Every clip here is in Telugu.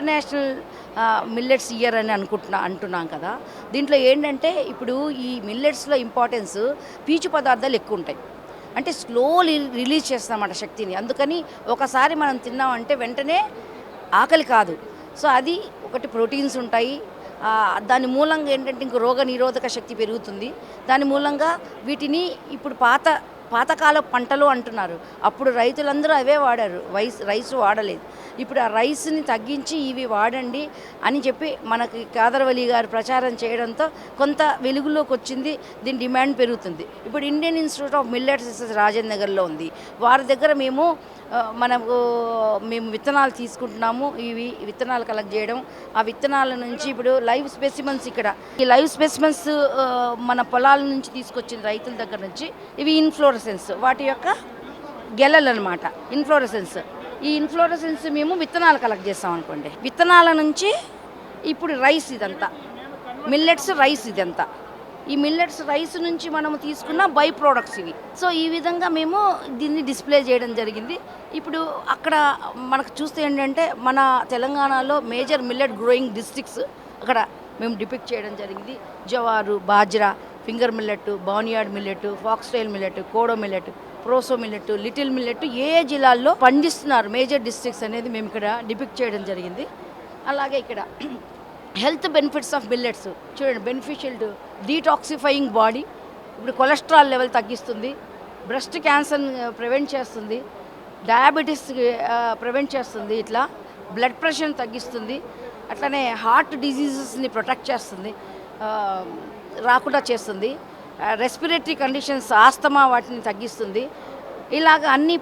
ఇంటర్నేషనల్ మిల్లెట్స్ ఇయర్ అని అనుకుంటున్నా అంటున్నాం కదా. దీంట్లో ఏంటంటే ఇప్పుడు ఈ మిల్లెట్స్లో ఇంపార్టెన్స్ పీచు పదార్థాలు ఎక్కువ ఉంటాయి అంటే స్లోలీ రిలీజ్ చేస్తామన్నమాట శక్తిని. అందుకని ఒకసారి మనం తిన్నామంటే వెంటనే ఆకలి కాదు. సో అది ఒకటి ప్రోటీన్స్ ఉంటాయి. దాని మూలంగా ఏంటంటే ఇంక రోగ నిరోధక శక్తి పెరుగుతుంది. దాని మూలంగా వీటిని ఇప్పుడు పాత పాతకాల పంటలు అంటున్నారు. అప్పుడు రైతులందరూ అవే వాడారు. వైస్ రైస్ వాడలేదు. ఇప్పుడు ఆ రైస్ని తగ్గించి ఇవి వాడండి అని చెప్పి మనకి కాదరవలి గారు ప్రచారం చేయడంతో కొంత వెలుగులోకి వచ్చింది దీని డిమాండ్ పెరుగుతుంది. ఇప్పుడు Indian institute of millets Rajendra నగర్లో ఉంది. వారి దగ్గర మేము మనకు మేము విత్తనాలు తీసుకుంటున్నాము. ఇవి విత్తనాలు కలెక్ట్ చేయడం. ఆ విత్తనాల నుంచి ఇప్పుడు లైవ్ స్పెసిమన్స్ ఇక్కడ. ఈ లైవ్ స్పెసిమన్స్ మన పొలాల నుంచి తీసుకొచ్చిన రైతుల దగ్గర నుంచి ఇవి ఇన్ఫ్లోరసెన్స్ వాటి యొక్క గెలలు అనమాట ఇన్ఫ్లోరసెన్స్ ఈ ఇన్ఫ్లోరసెన్స్ మేము విత్తనాలు కలెక్ట్ చేస్తాం అనుకోండి. విత్తనాల నుంచి ఇప్పుడు రైస్ ఇదంతా. మిల్లెట్స్ రైస్ ఇదంతా. ఈ మిల్లెట్స్ రైస్ నుంచి మనము తీసుకున్న బై ప్రోడక్ట్స్ ఇవి. సో ఈ విధంగా మేము దీన్ని డిస్ప్లే చేయడం జరిగింది. ఇప్పుడు అక్కడ మనకు చూస్తే ఏంటంటే మన తెలంగాణలో మేజర్ మిల్లెట్ గ్రోయింగ్ డిస్ట్రిక్ట్స్ అక్కడ మేము డిపిక్ట్ చేయడం జరిగింది. Jowar bajra finger millet barnyard millet foxtail millet kodo millet proso millet little millet ఏ జిల్లాల్లో పండిస్తున్నారు? మేజర్ డిస్ట్రిక్ట్స్ అనేది మేము ఇక్కడ డిపిక్ట్ చేయడం జరిగింది. అలాగే ఇక్కడ హెల్త్ బెనిఫిట్స్ ఆఫ్ మిల్లెట్స్. చూడండి బెనిఫిషియల్ టు డీటాక్సిఫైయింగ్ బాడీ. ఇప్పుడు కొలెస్ట్రాల్ లెవెల్ తగ్గిస్తుంది. బ్రెస్ట్ క్యాన్సర్ ప్రివెంట్ చేస్తుంది. డయాబెటీస్ ప్రివెంట్ చేస్తుంది ఇట్లా. బ్లడ్ ప్రెషర్ని తగ్గిస్తుంది. అట్లనే హార్ట్ డిజీజెస్ని ప్రొటెక్ట్ చేస్తుంది. రాకుండా చేస్తుంది. రెస్పిరేటరీ కండిషన్స్ ఆస్తమా వాటిని తగ్గిస్తుంది. ఇలాగ అన్ని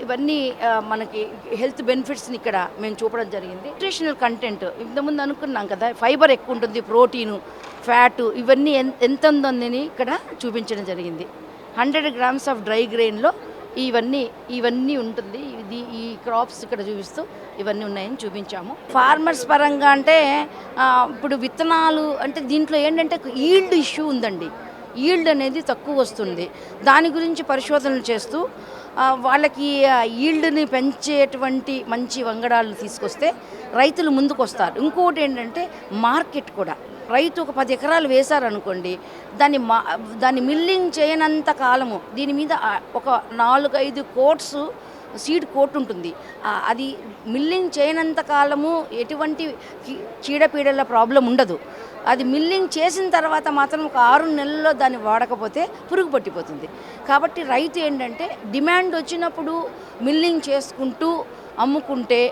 ఇవన్నీ మనకి హెల్త్ బెనిఫిట్స్ని ఇక్కడ మేము చూపడం జరిగింది. న్యూట్రిషనల్ కంటెంట్ ఇంతకుముందు అనుకున్నాం కదా ఫైబర్ ఎక్కువ ఉంటుంది ప్రోటీను ఫ్యాటు ఇవన్నీ ఎన్- ఎంత ఉందని ఇక్కడ చూపించడం జరిగింది. హండ్రెడ్ గ్రామ్స్ ఆఫ్ డ్రై గ్రెయిన్లో ఇవన్నీ ఇవన్నీ ఉంటుంది. ఇది ఈ క్రాప్స్ ఇక్కడ చూపిస్తూ ఇవన్నీ ఉన్నాయని చూపించాము. ఫార్మర్స్ పరంగా అంటే ఇప్పుడు విత్తనాలు అంటే దీంట్లో ఏంటంటే ఈల్డ్ ఇష్యూ ఉందండి. ఈల్డ్ అనేది తక్కువ వస్తుంది. దాని గురించి పరిశోధనలు చేస్తూ వాళ్ళకి ఈల్డ్ని పెంచేటువంటి మంచి వంగడాలు తీసుకొస్తే రైతులు ముందుకు వస్తారు ఇంకోటి ఏంటంటే మార్కెట్ కూడా. రైతు ఒక పది ఎకరాలు వేశారనుకోండి దాన్ని మా దాన్ని మిల్లింగ్ చేయనంత కాలము దీని మీద ఒక నాలుగైదు కోట్స్ సీడ్ కోట్ ఉంటుంది. అది మిల్లింగ్ చేయనంత కాలము ఎటువంటి చీడపీడల ప్రాబ్లం ఉండదు. అది మిల్లింగ్ చేసిన తర్వాత మాత్రం ఒక ఆరు నెలల్లో దాన్ని వాడకపోతే పురుగు పట్టిపోతుంది. కాబట్టి రైతు ఏంటంటే డిమాండ్ వచ్చినప్పుడు మిల్లింగ్ చేసుకుంటూ అమ్ముకుంటే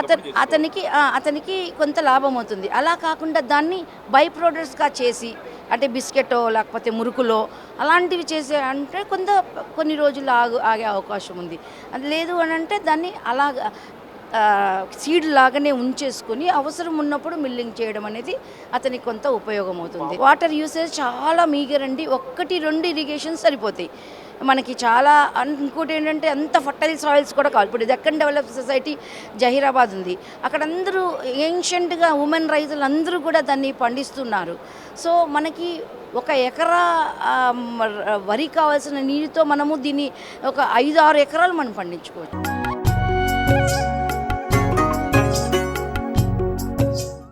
అతను అతనికి అతనికి కొంత లాభం అవుతుంది. అలా కాకుండా దాన్ని బై ప్రోడక్ట్స్గా చేసి అంటే బిస్కెటో లేకపోతే మురుకులో అలాంటివి చేసే అంటే కొంత కొన్ని రోజులు ఆగు ఆగే అవకాశం ఉంది. అది లేదు అని అంటే దాన్ని అలాగా సీడ్ లాగానే ఉంచేసుకుని అవసరం ఉన్నప్పుడు మిల్లింగ్ చేయడం అనేది అతనికి కొంత ఉపయోగం అవుతుంది. వాటర్ యూసేజ్ చాలా మీగర్ అండి ఒక్కటి రెండు ఇరిగేషన్ సరిపోతాయి. మనకి చాలా అన్- ఇంకోటి ఏంటంటే అంత ఫర్టైల్ సాయిల్స్ కూడా కావాలి. ఇప్పుడు దక్కన్ డెవలప్ సొసైటీ జహీరాబాద్ ఉంది. అక్కడ అందరూ ఏన్షియంట్గా ఉమెన్ రైతులు అందరూ కూడా దాన్ని పండిస్తున్నారు. సో మనకి ఒక ఎకరా వరి కావాల్సిన నీటితో మనము దీన్ని ఒక ఐదు ఆరు ఎకరాలు మనం పండించుకోవచ్చు.